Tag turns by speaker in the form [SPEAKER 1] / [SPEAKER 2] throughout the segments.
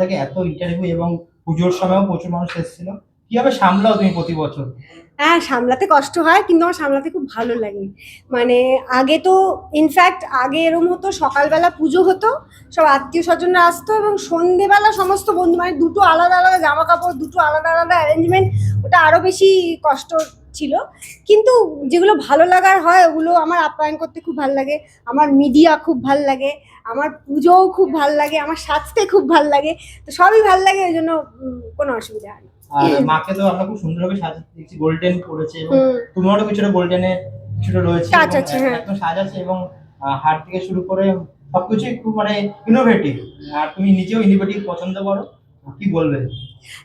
[SPEAKER 1] থেকে এত ইন্টারভিউ এবং পুজোর সময়ও প্রচুর মানুষ এসেছিল। কীভাবে সামলাও তুমি প্রতি বছর?
[SPEAKER 2] হ্যাঁ সামলাতে কষ্ট হয়, কিন্তু আমার সামলাতে খুব ভালো লাগে। মানে আগে তো ইনফ্যাক্ট আগে এরম হতো, সকালবেলা পুজো হতো, সব আত্মীয় স্বজনরা আসতো এবং সন্ধেবেলা সমস্ত বন্ধু মানে দুটো আলাদা আলাদা জামা কাপড় দুটো আলাদা আলাদা অ্যারেঞ্জমেন্ট ওটা আরও বেশি কষ্ট ছিল। কিন্তু যেগুলো ভালো লাগার হয় ওগুলো আমার আপ্যায়ন করতে খুব ভালো লাগে। আমার মিডিয়া খুব ভালো লাগে। আমার পুজোও খুব ভালো লাগে। আমার সাজতে খুব ভালো লাগে। তো সবই ভালো লাগে ওই জন্য কোনো অসুবিধা হয় না।
[SPEAKER 1] আর মাকে তো আমরা খুব সুন্দরভাবে সাজাতে দেখছি গোল্ডেন করেছে এবং। তোমারও কিছুটা গোল্ডেনের কিছুটা রয়েছে
[SPEAKER 2] কাজ আছে, হ্যাঁ।
[SPEAKER 1] একদম সাজাচ্ছে এবং হাট থেকে শুরু করে সবকিছুই খুব মানে ইনোভেটিভ আর তুমি নিজেও ইনোভেটিভ পছন্দ করো।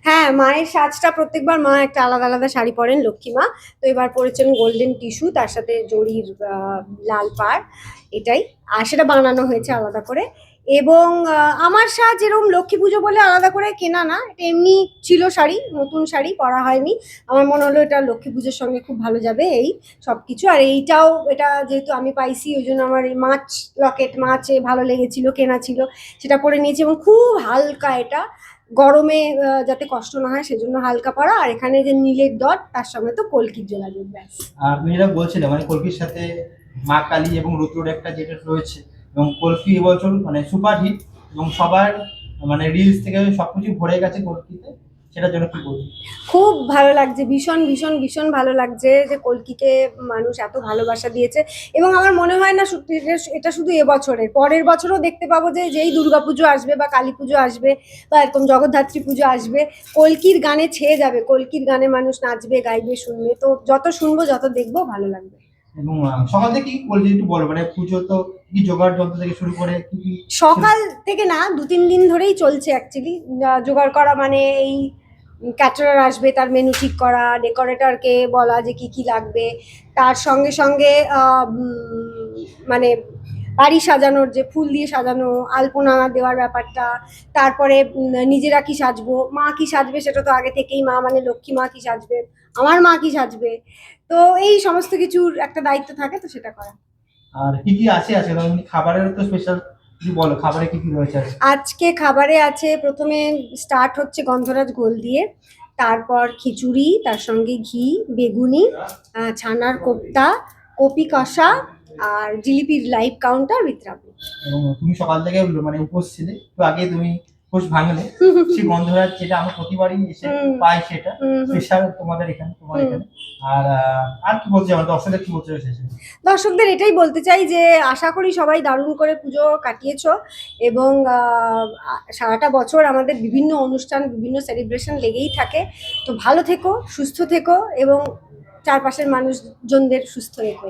[SPEAKER 2] হ্যাঁ মায়ের সাজটা প্রত্যেকবার মা একটা আলাদা আলাদা শাড়ি পরেন, লক্ষ্মী মা। তো এবার পরেছেন গোল্ডেন টিস্যু তার সাথে জরির লাল পাড়, এটাই। আর সেটা বানানো হয়েছে আলাদা করে। এবং আমার সাজ এরকম লক্ষ্মী পুজো বলে আলাদা করে কেনা না। এটা এমনি ছিল শাড়ি, নতুন শাড়ি পরা হয়নি। আমার মনে হলো এটা লক্ষ্মী পুজোর সঙ্গে খুব ভালো যাবে এই সব কিছু আর এইটাও, এটা যেহেতু আমি পাইছি, ওই জন্য আমার এই মাছ, লকেট মাছে ভালো লেগেছিল, কেনা ছিল, সেটা পরে নিয়েছি। এবং খুব হালকা এটা। গরমে যাতে কষ্ট না হয় সেজন্য হালকা পরা আর এখানে যে নীলের ডট তার সঙ্গে তো কলকির যোগাযোগ ব্যাস।
[SPEAKER 1] আর মেয়েরা বলছিল মানে কলকির সাথে মা কালী এবং রুদ্রর একটা যেটা রয়েছে, এবং কলকি এবছর মানে সুপার হিট এবং সবার মানে রিলস থেকে সবকিছু ভরে গেছে কলকিতে। সেটার জন্য কি বলব?
[SPEAKER 2] খুব ভালো লাগছে ভীষণ ভীষণ ভীষণ ভালো লাগছে যে কলকিকে মানুষ এত ভালোবাসা দিয়েছে। এবং আমার মনে হয় না এটা- শুধু এবছরের পরের বছরও দেখতে পাবো যে যেই দুর্গাপুজো আসবে বা কালী পুজো আসবে বা এরকম জগদ্ধাত্রী পুজো আসবে কলকির গানে ছেয়ে যাবে কলকির গানে মানুষ নাচবে গাইবে শুনবে। তো যত শুনব যত দেখব ভালো লাগবে।
[SPEAKER 1] এবং সকাল থেকে কি কলকি একটু বলো মানে পুজো তো কি জোগাড় যন্ত্র থেকে শুরু করে
[SPEAKER 2] সকাল থেকে না দু তিন দিন ধরেই চলছে অ্যাকচুয়ালি জোগাড় করা মানে এই ক্যাটারার আসবে, তার মেনু ঠিক করা ডেকোরেটরকে বলা যে কি কি লাগবে। তার সঙ্গে সঙ্গে মানে বাড়ি সাজানোর যে ফুল দিয়ে সাজানো, আলপনা দেওয়ার ব্যাপারটা, তারপরে নিজেরা কি সাজবো, মা কি সাজবে সেটা তো আগে থেকেই মা মানে লক্ষ্মী মা কি সাজবে, আমার মা কি সাজবে। তো এই সমস্ত কিছুর একটা দায়িত্ব থাকে, তো সেটা করা।
[SPEAKER 1] আর কি কি আছে? আছে খাবারের তো স্পেশাল বলো খাবারে কি কি রয়েছে আজকে?
[SPEAKER 2] খাবারে আছে প্রথমে স্টার্ট হচ্ছে গন্ধরাজ গোল দিয়ে তারপর খিচুড়ি তার সঙ্গে ঘি বেগুনি ছানার কোপ্তা কপি কষা আর জিলিপির লাইভ কাউন্টার উইথ
[SPEAKER 1] তুমি সকাল থেকে মানে উপোস ছিলে তো আগে তুমি ভাঙলে সেই গন্ধরাজ যেটা আমরা প্রতিবারই এসে পাই সেটা। স্পেশাল তোমাদের এখানে তোমার এখানে। আর আর কি বলছি আমার? দর্শকদের কি বলতে শেষে
[SPEAKER 2] দর্শকদের এটাই বলতে চাই যে আশা করি সবাই দারুণ করে পুজো কাটিয়েছো এবং আহ, সারাটা বছর আমাদের বিভিন্ন অনুষ্ঠান বিভিন্ন সেলিব্রেশন লেগেই থাকে। তো ভালো থেকো সুস্থ থেকো এবং চারপাশের মানুষজনদের সুস্থ রেখো